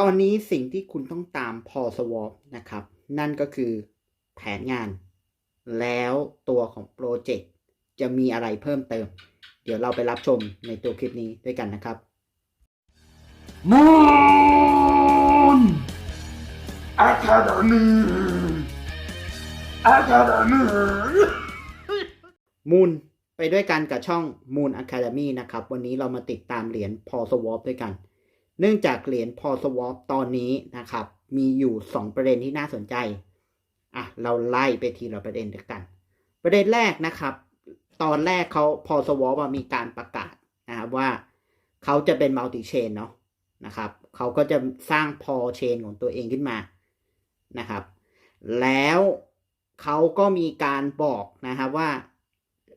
ตอนนี้สิ่งที่คุณต้องตามพอสวอปนะครับ นั่นก็คือแผนงาน แล้วตัวของโปรเจกต์จะมีอะไรเพิ่มเติม เดี๋ยวเราไปรับชมในตัวคลิปนี้ด้วยกันนะครับ Moon Academy Academy มูนไปด้วยกันกับช่อง Moon Academy นะครับ วันนี้เรามาติดตามเหรียญพอสวอปด้วยกัน เนื่องจากเหรียญพอสวอปตอนนี้นะครับ มีอยู่ 2 ประเด็นที่น่าสนใจอะเราไล่ไปทีละประเด็นด้วยกัน ประเด็นแรกนะครับ ตอนแรกเขาพอสวอปมีการประกาศนะครับว่าเขาจะเป็นมัลติเชนเนาะนะครับเขาก็จะสร้างพอเชนของตัวเองขึ้นมานะครับ แล้วเขาก็มีการบอกนะครับว่า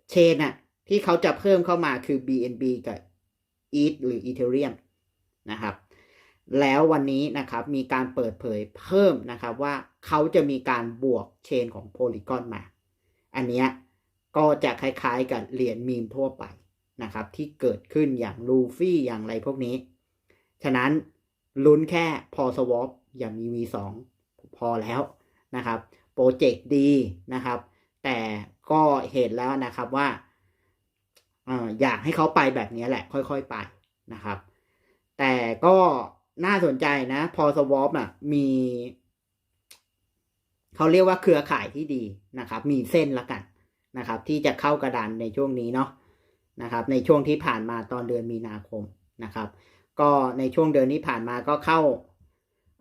เชนอะที่เขาจะเพิ่มเข้ามาคือ BNB กับ ETH หรือ Ethereum นะครับ แล้ววันนี้นะครับมีการเปิดเผยเพิ่มนะครับว่าเขาจะมีการบวกเชนของ Polygon มา อันเนี้ยก็จะคล้ายๆกับเหรียญมีมทั่วไปนะครับ ที่เกิดขึ้นอย่างลูฟี่อย่างไรพวกนี้ ฉะนั้นลุ้นแค่พอสวอปอย่ามี V2 พอแล้วนะครับโปรเจกต์ดีนะครับ แต่ก็เห็นแล้วนะครับว่าออยากให้เขาไปแบบนี้แหละ ค่อยๆไปนะครับ แต่ก็น่าสนใจนะ พอสวอปอะ มีเขาเรียกว่าเครือข่ายที่ดีนะครับ มีเส้นละกันนะครับ ที่จะเข้ากระดานในช่วงนี้เนาะนะครับ ในช่วงที่ผ่านมาตอนเดือนมีนาคมนะครับ ก็ในช่วงเดือนที่ผ่านมาก็เข้า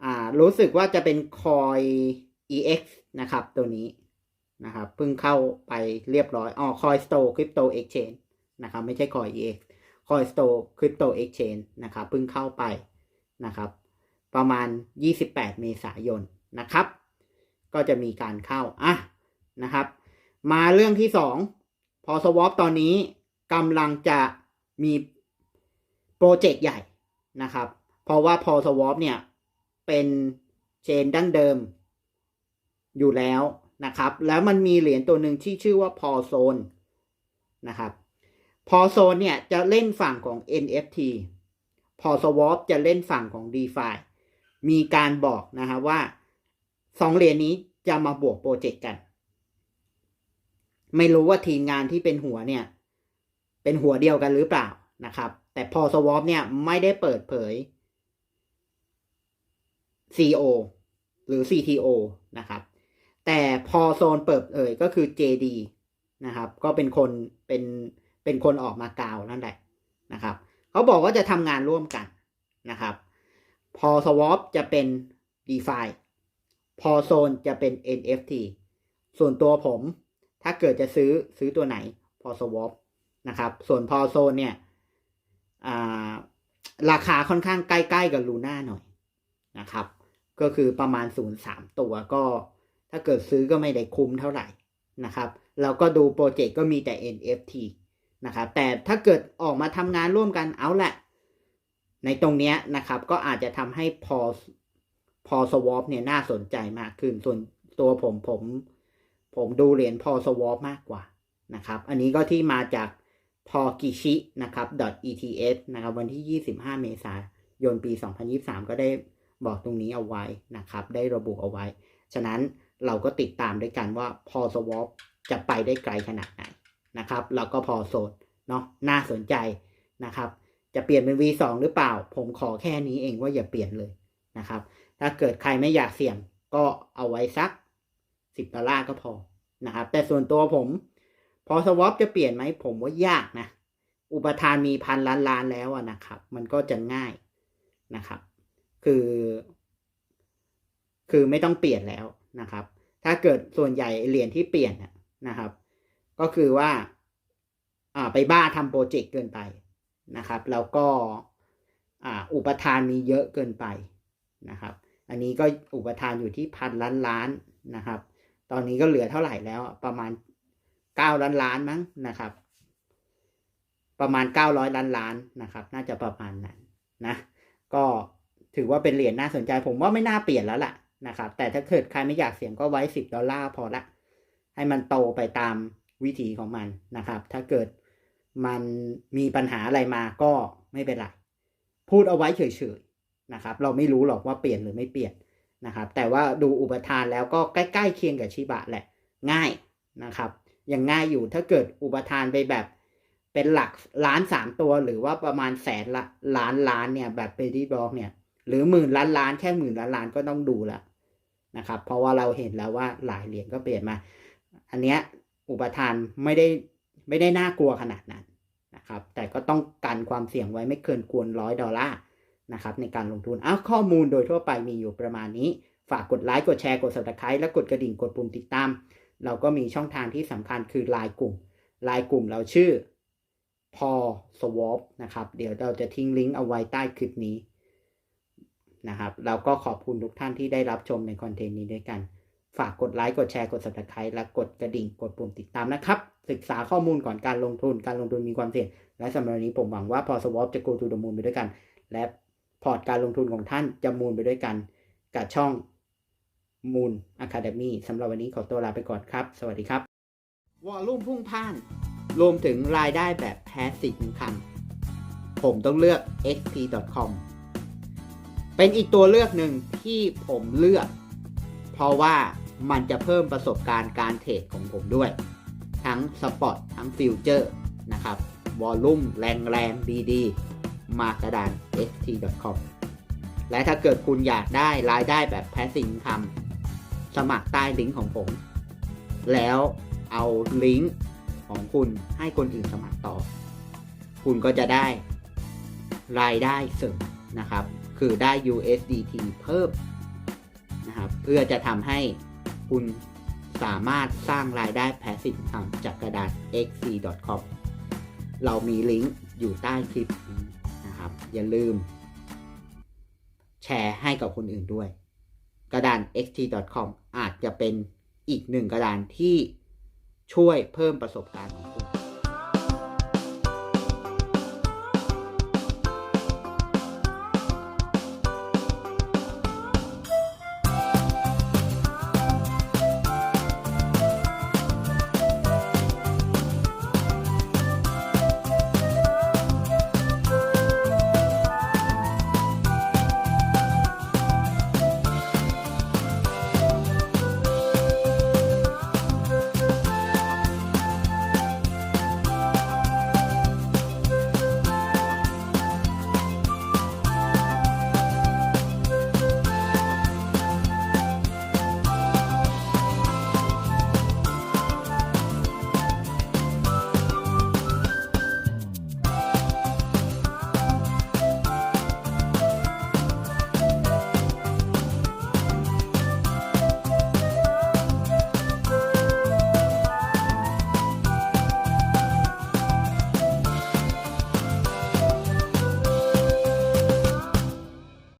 อ่ารู้สึกว่าจะเป็นคอย EX นะครับ ตัวนี้นะครับเพิ่งเข้าไปเรียบร้อยอ๋อคอย Store Crypto Exchange นะครับ ไม่ใช่คอย EX คอย Store Crypto Exchange นะครับเพิ่งเข้าไปนะครับประมาณ 28 เมษายนนะครับ ก็จะมีการเข้าอะนะครับ มาเรื่องที่สองพอสวอปตอนนี้กำลังจะมีโปรเจกต์ใหญ่นะครับ เพราะว่าพอสวอปเนี่ย เป็นเชนดั้งเดิมอยู่แล้วนะครับ แล้วมันมีเหรียญตัวหนึ่งที่ชื่อว่าพอโซนนะครับ พอโซนเนี่ยจะเล่นฝั่งของ NFT พอสวอปจะเล่นฝั่งของ DeFi มีการบอกนะฮะว่าสองเหรียญนี้จะมาบวกโปรเจกต์กัน ไม่รู้ว่าทีมงานที่เป็นหัวเนี่ย เป็นหัวเดียวกันหรือเปล่านะครับ แต่พอสวอปเนี่ยไม่ได้เปิดเผย CO หรือ CTO นะครับ แต่พอโซนเปิดเผยก็คือ JD นะครับ ก็เป็นคนเป็น เป็นคนออกมากล่าวนั่นแหละนะครับเขาบอกว่าจะทำงานร่วมกันนะครับพอ swap จะเป็น DeFi พอโซนจะเป็น NFT ส่วนตัวผม ถ้าเกิดจะซื้อซื้อตัวไหนพอ swap นะครับ ส่วนพอโซนเนี่ยราคาค่อนข้างใกล้ๆกับลูน่าหน่อยนะครับ ก็คือประมาณ 0.3 ตัวก็ ถ้าเกิดซื้อก็ไม่ได้คุ้มเท่าไหร่นะครับ แล้วก็ดูโปรเจกต์ก็มีแต่ NFT นะครับแต่ถ้าเกิดออกมาทำงานร่วมกันเอาแหละ ในตรงเนี้ยนะครับ ก็อาจจะทำให้พอพอสวอปเนี่ยน่าสนใจมากขึ้น ส่วนตัวผมผมผมดูเหรียญพอสวอปมากกว่านะครับ อันนี้ก็ที่มาจากพอกิชินะครับ .eth นะครับ วันที่ 25 เมษายนปี 2023 ก็ได้บอกตรงนี้เอาไว้นะครับ ได้ระบุเอาไว้ ฉะนั้นเราก็ติดตามด้วยกันว่าพอสวอปจะไปได้ไกลขนาดไหน นะครับ แล้วก็พอโซนเนาะน่าสนใจนะครับ จะเปลี่ยนเป็น V2 หรือเปล่า ผมขอแค่นี้เองว่าอย่าเปลี่ยนเลยนะครับ ถ้าเกิดใครไม่อยากเสี่ยงก็เอาไว้สัก 10 ดอลลาร์ก็พอนะครับ แต่ส่วนตัวผม พอสวอปจะเปลี่ยนไหมผมว่ายากนะ อุปทานมีพันล้านล้านแล้วนะครับ มันก็จะง่ายนะครับ คือ คือไม่ต้องเปลี่ยนแล้วนะครับ ถ้าเกิดส่วนใหญ่เหรียญที่เปลี่ยนนะครับ ก็คือว่าไปบ้าทำโปรเจกต์เกินไปนะครับ แล้วก็อ,อุปทานมีเยอะเกินไปนะครับ อันนี้ก็อุปทานอยู่ที่พันล้านล้านนะครับ ตอนนี้ก็เหลือเท่าไหร่แล้วประมาณเก้าล้านล้านมั้งนะครับ ประมาณเก้าร้อยล้านล้านนะครับ น่าจะประมาณนั้นนะ ก็ถือว่าเป็นเหรียญน่าสนใจ ผมว่าไม่น่าเปลี่ยนแล้วล่ะนะครับ แต่ถ้าเกิดใครไม่อยากเสี่ยงก็ไว้สิบดอลลาร์พอละ ให้มันโตไปตาม วิถีของมันนะครับ ถ้าเกิดมันมีปัญหาอะไรมาก็ไม่เป็นไรพูดเอาไว้เฉยๆนะครับ เราไม่รู้หรอกว่าเปลี่ยนหรือไม่เปลี่ยนนะครับ แต่ว่าดูอุปทานแล้วก็ใกล้ๆเคียงกับชิบะแหละง่ายนะครับยังง่ายอยู่ถ้าเกิดอุปทานไปแบบเป็นหลักล้านสามตัวหรือว่าประมาณแสนละล้านล้านเนี่ยแบบเบดี้บล็อกเนี่ยหรือหมื่นล้านล้านแค่หมื่นล้านล้านก็ต้องดูละนะครับ เพราะว่าเราเห็นแล้วว่าหลายเหรียญก็เปลี่ยนมา อันเนี้ย อุปทานไม่ได้ไม่ได้น่ากลัวขนาดนั้นนะครับ แต่ก็ต้องกันความเสี่ยงไว้ไม่เกินควรร้อยดอลลาร์นะครับในการลงทุนอ้าวข้อมูลโดยทั่วไปมีอยู่ประมาณนี้ ฝากกดไลค์กดแชร์กด subscribe และกดกระดิ่งกดปุ่มติดตาม เราก็มีช่องทางที่สำคัญคือไลน์กลุ่มไลน์กลุ่มเราชื่อพอสวอปนะครับ เดี๋ยวเราจะทิ้งลิงก์เอาไว้ใต้คลิปนี้นะครับ เราก็ขอบคุณทุกท่านที่ได้รับชมในคอนเทนต์นี้ด้วยกัน ฝากกดไลค์ กดแชร์ กด subscribe และกดกระดิ่ง กดปุ่มติดตามนะครับ ศึกษาข้อมูลก่อนการลงทุน การลงทุนมีความเสี่ยง และสำหรับวันนี้ผมหวังว่าพอสวอปจะ go to the moon ไปด้วยกัน และพอร์ตการลงทุนของท่านจะมูลไปด้วยกัน กับช่อง Moon Academy สำหรับวันนี้ขอตัวลาไปก่อนครับ สวัสดีครับ วอลลุ่มพุ่งพ่าน รวมถึงรายได้แบบ passive income ผมต้องเลือก xp.com เป็นอีกตัวเลือกหนึ่งที่ผมเลือก เพราะว่า มันจะเพิ่มประสบการณ์การเทรดของผมด้วย ทั้งสปอตทั้งฟิวเจอร์นะครับวอลลุ่มแรงแรงดีๆ มากระดาน xt.com และถ้าเกิดคุณอยากได้รายได้แบบ passive income สมัครใต้ลิงก์ของผม แล้วเอาลิงก์ของคุณให้คนอื่นสมัครต่อ คุณก็จะได้รายได้เสริมนะครับ คือได้ USDT เพิ่มนะครับ เพื่อจะทำให้ คุณสามารถสร้างรายได้ passive income จากกระดาษ xc.com เรามีลิงก์อยู่ใต้คลิปนี้นะครับ อย่าลืม แชร์ให้กับคนอื่นด้วย กระดาน xt.com อาจจะเป็นอีกหนึ่งกระดานที่ช่วยเพิ่มประสบการณ์ของคุณ